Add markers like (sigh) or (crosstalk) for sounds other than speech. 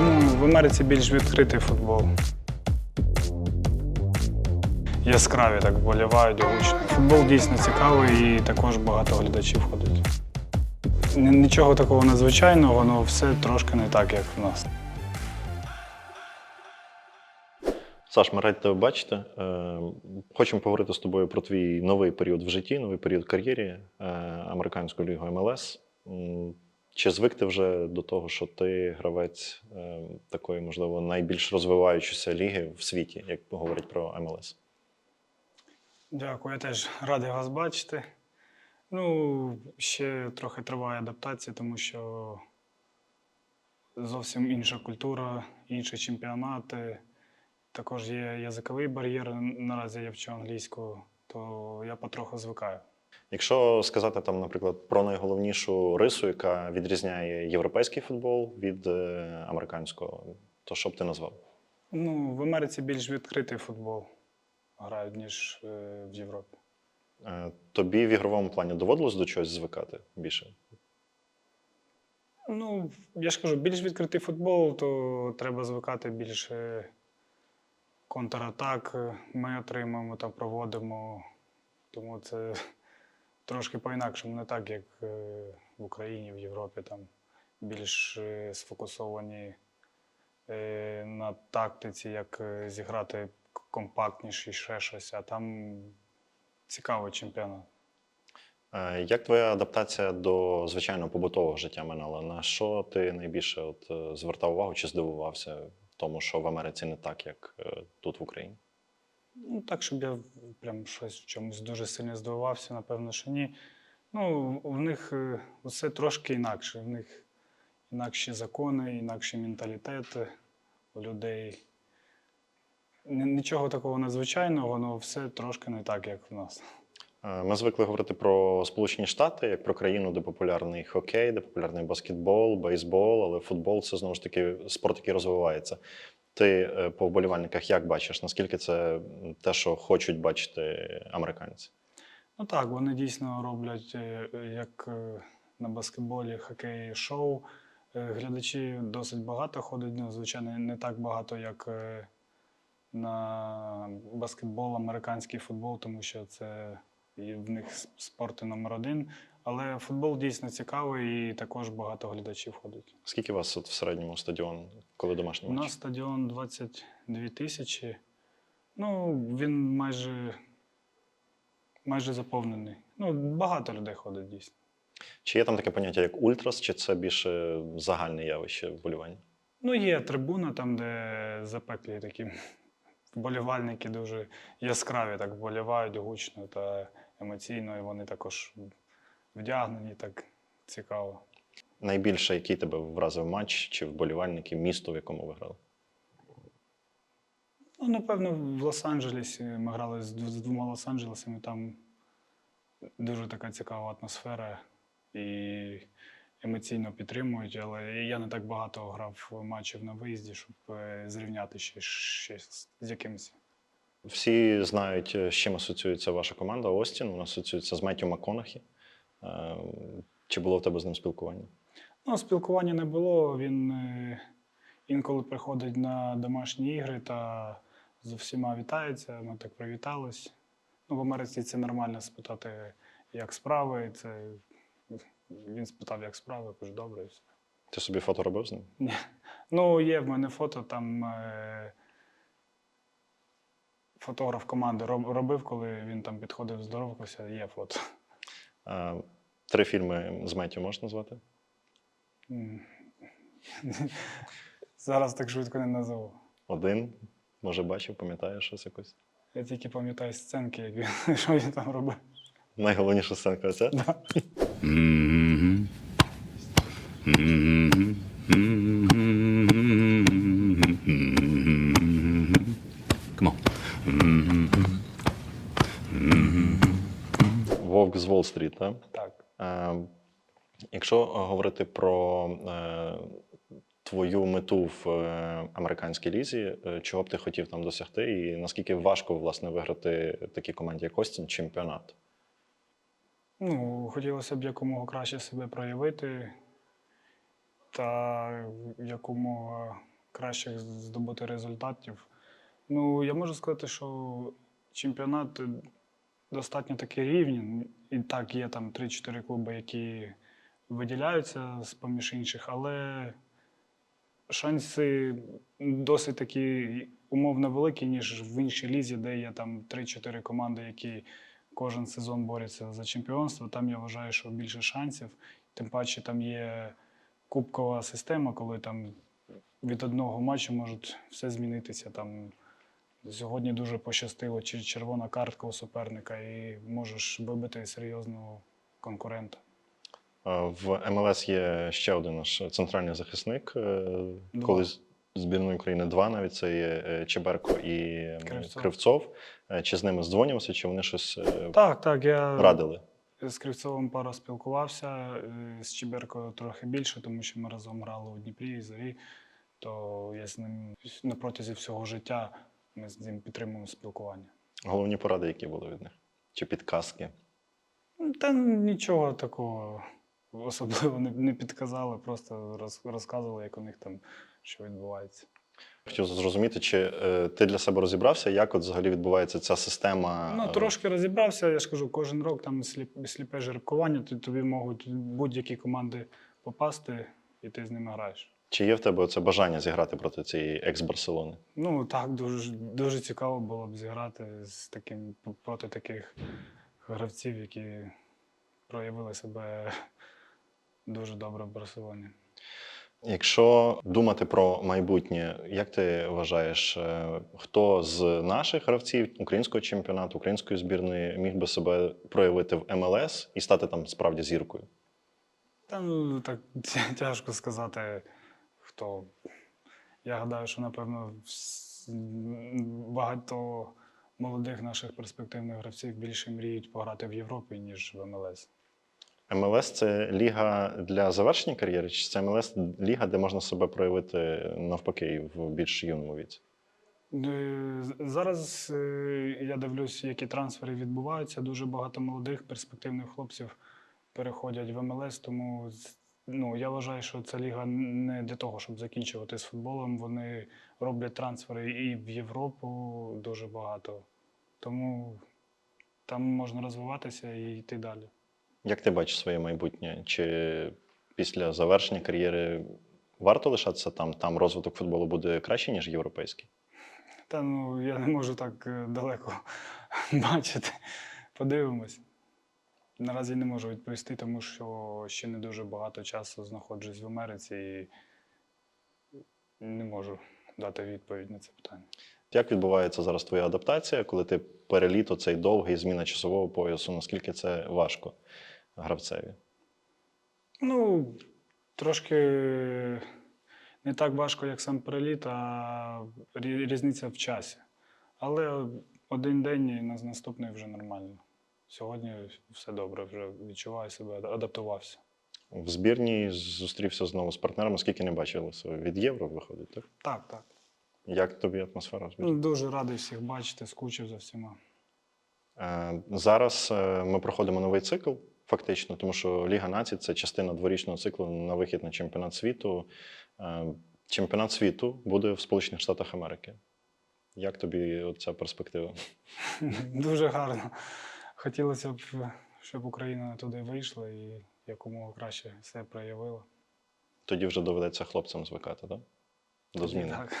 Ну, в Америці більш відкритий футбол. Яскраві так вболівають гучно. Футбол дійсно цікавий і також багато глядачів ходить. Нічого такого надзвичайного, воно все трошки не так, як в нас. Саш, ми раді тебе бачити. Е, Хочемо поговорити з тобою про твій новий період в житті, новий період кар'єрі е, американською лігою МЛС. Чи звик ти вже до того, що ти гравець е, такої, можливо, найбільш розвиваючої ліги в світі, як говорять про МЛС? Дякую, я теж радий вас бачити. Ну, ще трохи триває адаптація, тому що зовсім інша культура, інші чемпіонати. Також є язиковий бар'єр. Наразі я вчу англійську, то я потроху звикаю. Якщо сказати там, наприклад, про найголовнішу рису, яка відрізняє європейський футбол від е, американського, то що б ти назвав? Ну, в Америці більш відкритий футбол грають, ніж е, в Європі. Е, Тобі в ігровому плані доводилось до чогось звикати більше? Ну, я ж кажу, більш відкритий футбол, то треба звикати більше контратак. Ми отримуємо та проводимо. Тому це трошки по-інакшому, не так, як е, в Україні, в Європі. Там більш е, сфокусовані е, на тактиці, як зіграти компактніше, ще щось, а там цікавий чемпіонат. Як твоя адаптація до звичайного побутового життя минала? На що ти найбільше от, звертав увагу чи здивувався тому, що в Америці не так, як тут в Україні? Ну, так, щоб я прям щось в чомусь дуже сильно здивувався, напевно, що ні. Ну, в них е, все трошки інакше. В них інакші закони, інакші менталітети у людей. Нічого такого надзвичайного, але все трошки не так, як в нас. Е, Ми звикли говорити про Сполучені Штати як про країну, де популярний хокей, де популярний баскетбол, бейсбол, але футбол це знову ж таки спорт, який розвивається. Ти е, по вболівальниках як бачиш? Наскільки це те, що хочуть бачити американці? Ну так, вони дійсно роблять, е, як е, на баскетболі, хокеї, шоу. Глядачі досить багато ходять, ну, звичайно, не так багато, як на баскетбол, американський футбол, тому що це в них с- спорт номер один. Але футбол дійсно цікавий і також багато глядачів ходить. Скільки у вас от в середньому стадіон, коли домашній У нас стадіон 22 тисячі. Ну, він майже, майже заповнений. Ну, багато людей ходить дійсно. Чи є там таке поняття як ультрас, чи це більше загальне явище вболівання? Ну, є трибуна, там, де запеклі такі (laughs) вболівальники дуже яскраві, так вболівають гучно та емоційно, і вони також вдягнені так цікаво. Найбільше, який тебе вразив матч чи вболівальники, місто, в якому ви грали? Ну, напевно, в Лос-Анджелесі ми грали з, двома Лос-Анджелесами, там дуже така цікава атмосфера і емоційно підтримують, але я не так багато грав матчів на виїзді, щоб е, зрівняти ще, ще з з якимось. Всі знають, е, з чим асоціюється ваша команда Остін. Вона асоціюється з Меттю МакКонахі. Е, Чи було в тебе з ним спілкування? Ну, спілкування не було. Він е, інколи приходить на домашні ігри та з усіма вітається. Ми так привітались. Ну, в Америці це нормально спитати, як справи. Це він спитав, як справи, я кажу, добре. і все. Ти собі фото робив з ним? Ні. Ну, є в мене фото, там е, фотограф команди робив, коли він там підходив, здоровкався, є фото. Три фільми з Меттю можеш назвати? (laughs) Зараз так швидко не назову. Один, може, бачив, пам'ятаєш щось якось? Я тільки пам'ятаю сценки, як він, (laughs) що він там робив. Найголовніша сценка це? Да. Уолл-стріт, так? Так. Е, Якщо говорити про е, твою мету в е, американській лізі, е, чого б ти хотів там досягти, і наскільки важко власне виграти такій команді, як Остін, чемпіонат? Ну, хотілося б якомога краще себе проявити та якомога кращих здобути результатів. Ну, я можу сказати, що чемпіонат достатньо такий рівний. І так, є там 3-4 клуби, які виділяються з поміж інших, але шанси досить такі умовно великі, ніж в іншій лізі, де є там 3-4 команди, які кожен сезон борються за чемпіонство. Там я вважаю, що більше шансів. Тим паче там є кубкова система, коли там від одного матчу можуть все змінитися. Там сьогодні дуже пощастило, чи червона картка у суперника, і можеш вибити серйозного конкурента. В МЛС є ще один наш центральний захисник. е, Два. Коли збірної України два навіть це є е, Чеберко і Кривцов. Кривцов. Е, Чи з ними здзвонювався, чи вони щось Так, так, я радили? з Кривцовим пару спілкувався, з Чіберкою трохи більше, тому що ми разом грали у Дніпрі і Зорі. То я з ним на протязі всього життя ми з ним підтримуємо спілкування. Головні поради, які були від них? Чи підказки? Ну, Та нічого такого особливо не, не підказали, просто роз, розказували, як у них там що відбувається. Хотів зрозуміти, чи е, ти для себе розібрався, як от взагалі відбувається ця система? Ну, трошки розібрався, я ж кажу, кожен рок там сліп, сліпе жеребкування, то тобі можуть будь-які команди попасти, і ти з ними граєш. Чи є в тебе це бажання зіграти проти цієї екс-Барселони? Ну так, дуже, дуже цікаво було б зіграти з таким проти таких гравців, які проявили себе (laughs) дуже добре в Барселоні. Якщо думати про майбутнє, як ти вважаєш, е, хто з наших гравців українського чемпіонату, української збірної міг би себе проявити в МЛС і стати там справді зіркою? Та ну так (laughs) тяжко сказати, хто. Я гадаю, що напевно багато молодих наших перспективних гравців більше мріють пограти в Європі, ніж в МЛС. МЛС це ліга для завершення кар'єри, чи це МЛС ліга, де можна себе проявити навпаки в більш юному віці? Е, Зараз е, я дивлюсь, які трансфери відбуваються. Дуже багато молодих перспективних хлопців переходять в МЛС, тому ну, я вважаю, що ця ліга не для того, щоб закінчувати з футболом. Вони роблять трансфери і в Європу дуже багато. Тому там можна розвиватися і йти далі. Як ти бачиш своє майбутнє? Чи після завершення кар'єри варто лишатися там? Там розвиток футболу буде краще, ніж європейський? Та ну я не можу так е, далеко (laughs) бачити. Подивимось. Наразі не можу відповісти, тому що ще не дуже багато часу знаходжусь в Америці і не можу дати відповідь на це питання. Як відбувається зараз твоя адаптація, коли ти переліт оцей довгий зміна часового поясу? Наскільки це важко гравцеві? Ну, трошки не так важко, як сам переліт, а різниця в часі. Але один день і на наступний вже нормально. Сьогодні все добре, вже відчуваю себе, адаптувався. В збірній зустрівся знову з партнерами, скільки не бачилися. Від євро виходить, так? Так, так. Як тобі атмосфера? в збірній? Ну, дуже радий всіх бачити, скучив за всіма. Е, Зараз е, ми проходимо новий цикл, фактично, тому що Ліга націй це частина дворічного циклу на вихід на чемпіонат світу. Е, Чемпіонат світу буде в Сполучених Штатах Америки. Як тобі ця перспектива? (laughs) Дуже гарно. Хотілося б, щоб Україна туди вийшла і якомога краще все проявила. Тоді вже доведеться хлопцям звикати, так? До зміни. Так.